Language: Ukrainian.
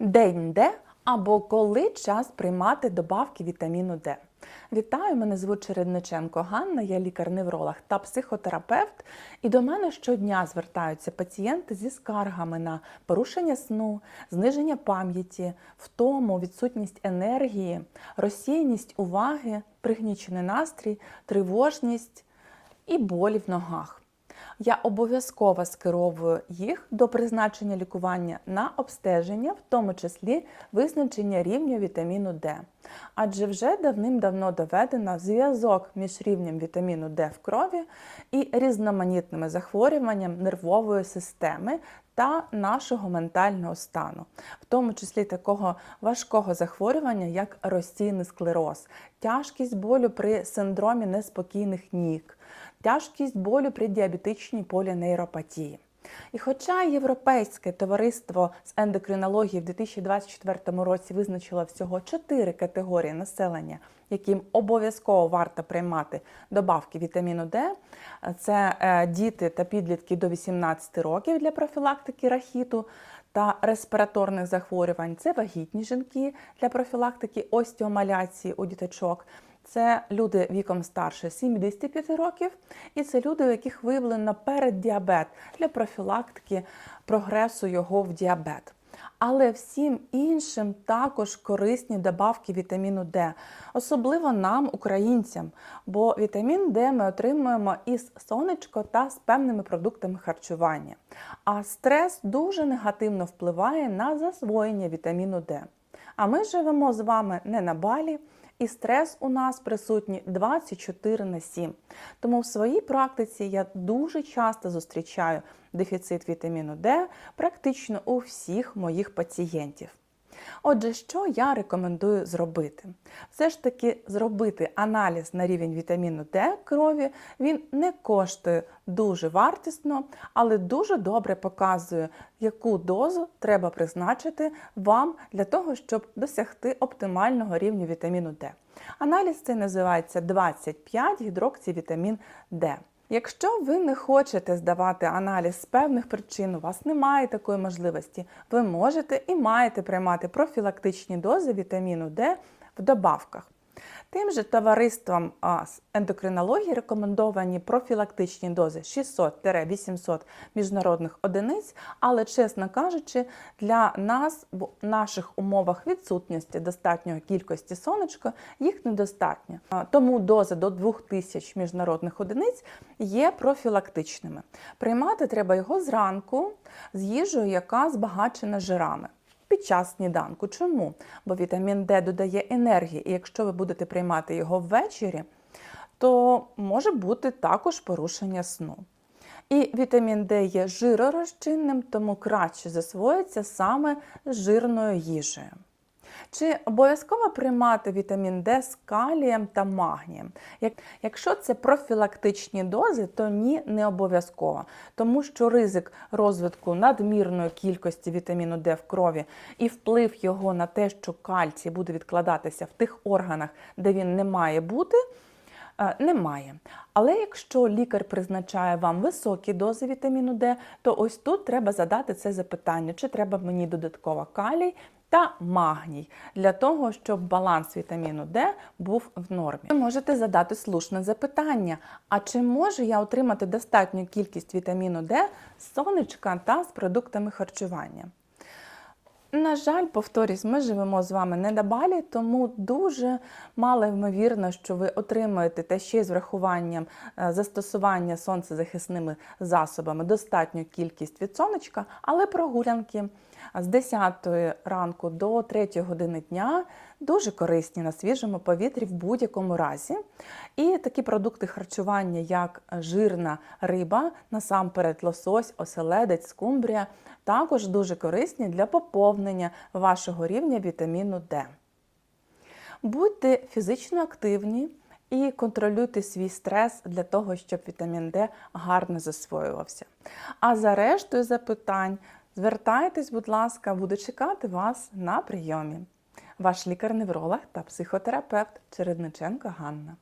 День Д або коли час приймати добавки вітаміну Д. Вітаю, мене звуть Чередниченко Ганна, я лікар-невролог та психотерапевт. І до мене щодня звертаються пацієнти зі скаргами на порушення сну, зниження пам'яті, втому, відсутність енергії, розсіяність уваги, пригнічений настрій, тривожність і болі в ногах. Я обов'язково скеровую їх до призначення лікування на обстеження, в тому числі визначення рівня вітаміну Д. Адже вже давним-давно доведено зв'язок між рівнем вітаміну Д в крові і різноманітними захворюваннями нервової системи та нашого ментального стану, в тому числі такого важкого захворювання, як розсійний склероз, тяжкість болю при синдромі неспокійних ніг, тяжкість болю при діабетичній полінейропатії. І хоча Європейське товариство з ендокринології в 2024 році визначило всього чотири категорії населення, яким обов'язково варто приймати добавки вітаміну Д, це е, діти та підлітки до 18 років для профілактики рахіту та респіраторних захворювань, це вагітні жінки для профілактики остеомаляції у діточок. Це люди віком старше 75 років, і це люди, у яких виявлено переддіабет для профілактики прогресу його в діабет. Але всім іншим також корисні добавки вітаміну Д, особливо нам, українцям, бо вітамін Д ми отримуємо із сонечко та з певними продуктами харчування. А стрес дуже негативно впливає на засвоєння вітаміну Д. А ми живемо з вами не на балі. І стрес у нас присутній 24 на 7. Тому в своїй практиці я дуже часто зустрічаю дефіцит вітаміну Д практично у всіх моїх пацієнтів. Отже, що я рекомендую зробити? Все ж таки зробити аналіз на рівень вітаміну Д крові, він не коштує дуже вартісно, але дуже добре показує, яку дозу треба призначити вам для того, щоб досягти оптимального рівня вітаміну Д. Аналіз цей називається 25 гідроксівітамін Д. Якщо ви не хочете здавати аналіз з певних причин, у вас немає такої можливості, ви можете і маєте приймати профілактичні дози вітаміну Д в добавках. Тим же товариством ендокринології рекомендовані профілактичні дози 600-800 міжнародних одиниць, але, чесно кажучи, для нас в наших умовах відсутності достатньої кількості сонечка їх недостатньо. Тому дози до 2000 міжнародних одиниць є профілактичними. Приймати треба його зранку з їжею, яка збагачена жирами під час сніданку. Чому? Бо вітамін Д додає енергії, і якщо ви будете приймати його ввечері, то може бути також порушення сну. І вітамін Д є жиророзчинним, тому краще засвоїться саме жирною їжею. Чи обов'язково приймати вітамін Д з калієм та магнієм? Якщо це профілактичні дози, то ні, не обов'язково, тому що ризик розвитку надмірної кількості вітаміну Д в крові і вплив його на те, що кальцій буде відкладатися в тих органах, де він не має бути. Е, немає. Але якщо лікар призначає вам високі дози вітаміну Д, то ось тут треба задати це запитання, чи треба мені додатково калій та магній для того, щоб баланс вітаміну Д був в нормі. Ви можете задати слушне запитання: а чи можу я отримати достатню кількість вітаміну Д з сонечка та з продуктами харчування? На жаль, повторюсь, ми живемо з вами не на балі, тому дуже мало ймовірно, що ви отримаєте та ще з врахуванням е, застосування сонцезахисними засобами достатню кількість від сонечка, але прогулянки з 10 ранку до 3 години дня дуже корисні на свіжому повітрі в будь-якому разі. І такі продукти харчування, як жирна риба, насамперед лосось, оселедець, скумбрія, також дуже корисні для поповнення вашого рівня вітаміну Д. Будьте фізично активні і контролюйте свій стрес для того, щоб вітамін Д гарно засвоювався. А за рештою запитань звертайтесь, будь ласка, буду чекати вас на прийомі. Ваш лікар-невролог та психотерапевт Чередниченко Ганна.